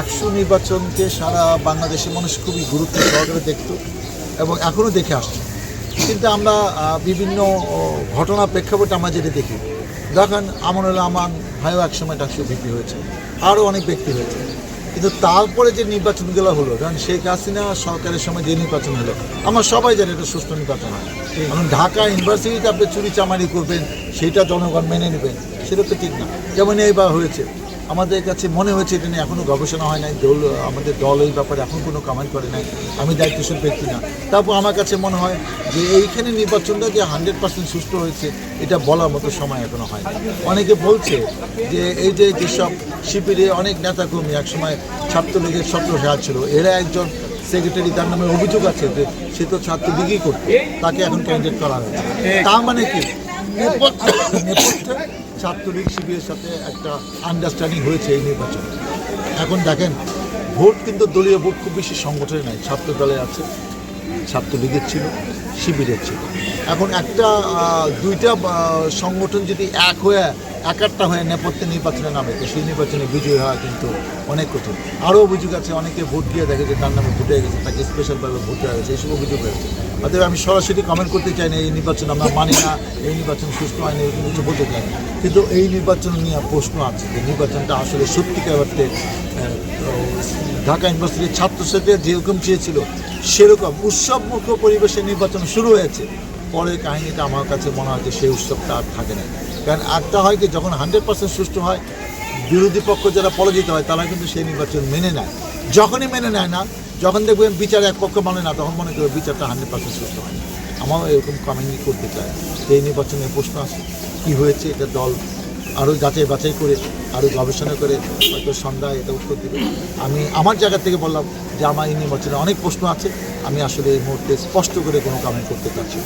ডাকসু নির্বাচনকে সারা বাংলাদেশের মানুষ খুবই গুরুত্ব সহকারে দেখত এবং এখনও দেখে আসছে। কিন্তু আমরা বিভিন্ন ঘটনা প্রেক্ষাপটে আমরা যেটা দেখি, দেখেন আমনুল রহমান ভাইও একসময় ডাকসু ভিপি হয়েছে, আরও অনেক ব্যক্তি হয়েছে। কিন্তু তারপরে যে নির্বাচনগুলো হলো, কারণ শেখ হাসিনা সরকারের সময় যে নির্বাচন হলো, আমরা সবাই জানি এটা সুস্থ নির্বাচন হয়। কারণ ঢাকা ইউনিভার্সিটিতে আপনি চুরি চামারি করবেন, সেটা জনগণ মেনে নেবেন, সেটা তো ঠিক না। যেমন এইবার হয়েছে আমাদের কাছে মনে হয়েছে এটা নিয়ে এখনও গবেষণা হয় নাই। দল, আমাদের দল এই ব্যাপারে এখন কোনো কমেন্ট করে নাই। আমি দায়িত্বশীল ব্যক্তি না। তারপর আমার কাছে মনে হয় যে এইখানে নির্বাচনটা যে হান্ড্রেড পার্সেন্ট সুস্থ হয়েছে, এটা বলার মতো সময় এখনও হয় অনেকে বলছে যে এই যে যেসব শিবিরে অনেক নেতাকর্মী একসময় ছাত্রলীগের সত্র হেয়া ছিল এরা একজন সেক্রেটারি তার নামে অভিযোগ আছে যে সে তো ছাত্রলীগই করতো, তাকে এখন ক্যান্ডিডেট করা হয়েছে। তার মানে কি? নেপথ্যে ছাত্রলীগ শিবিরের সাথে একটা আন্ডারস্ট্যান্ডিং হয়েছে এই নির্বাচনে। এখন দেখেন, ভোট কিন্তু দলীয় ভোট খুব বেশি সংগঠনে নাই। ছাত্র দলে আছে, ছাত্রলীগের ছিল, শিবিরের ছিল। এখন একটা দুইটা সংগঠন যদি এক হয়ে একাট্টা হয়ে নেপথ্যে নির্বাচনে নামে, তো সেই নির্বাচনে বিজয়ী হওয়া কিন্তু অনেক কঠিন। আরও অভিযোগ আছে, অনেকে ভোট দিয়ে দেখে যে তার নামে ভোটে গেছে, তাকে স্পেশালভাবে ভোট দেওয়া হয়েছে এইসব অভিযোগ হয়েছে অতএব আমি সরাসরি কমেন্ট করতে চাই না, এই নির্বাচন আমরা মানি না, এই নির্বাচন সুস্থ হয়নি, এরকম কিছু বলতে চাই না। কিন্তু এই নির্বাচন নিয়ে প্রশ্ন আছে, যে নির্বাচনটা আসলে সত্যিকার অর্থে ঢাকা ইউনিভার্সিটির ছাত্রছাত্রীরা যেরকম চেয়েছিল, সেরকম উৎসবমুখ পরিবেশে নির্বাচন শুরু হয়েছে। পরের কাহিনীটা আমার কাছে মনে হয় যে সেই উৎসবটা আর থাকে না। কারণ একটা হয় কি, যখন হান্ড্রেড পার্সেন্ট সুষ্ঠু হয়, বিরোধী পক্ষ যারা পরাজিত হয়, তারা কিন্তু সেই নির্বাচন মেনে নেয়। যখনই মেনে নেয় না, যখন দেখবেন বিচার এক পক্ষ মানে না, তখন মনে করবে বিচারটা হান্ড্রেড পার্সেন্ট সুস্থ হয় আমারও এরকম কমেন্টই করতে যে এই নির্বাচনের প্রশ্ন আছে কী হয়েছে, এটা দল আরও যাচাই বাছাই করে আরও গবেষণা করে, হয়তো সন্ধ্যায় এটা উত্তর দেবে। আমি আমার জায়গা থেকে বললাম যে আমার এই নির্বাচনে অনেক প্রশ্ন আছে, আমি আসলে এই মুহূর্তে স্পষ্ট করে কোনো কমেন্ট করতে চাচ্ছি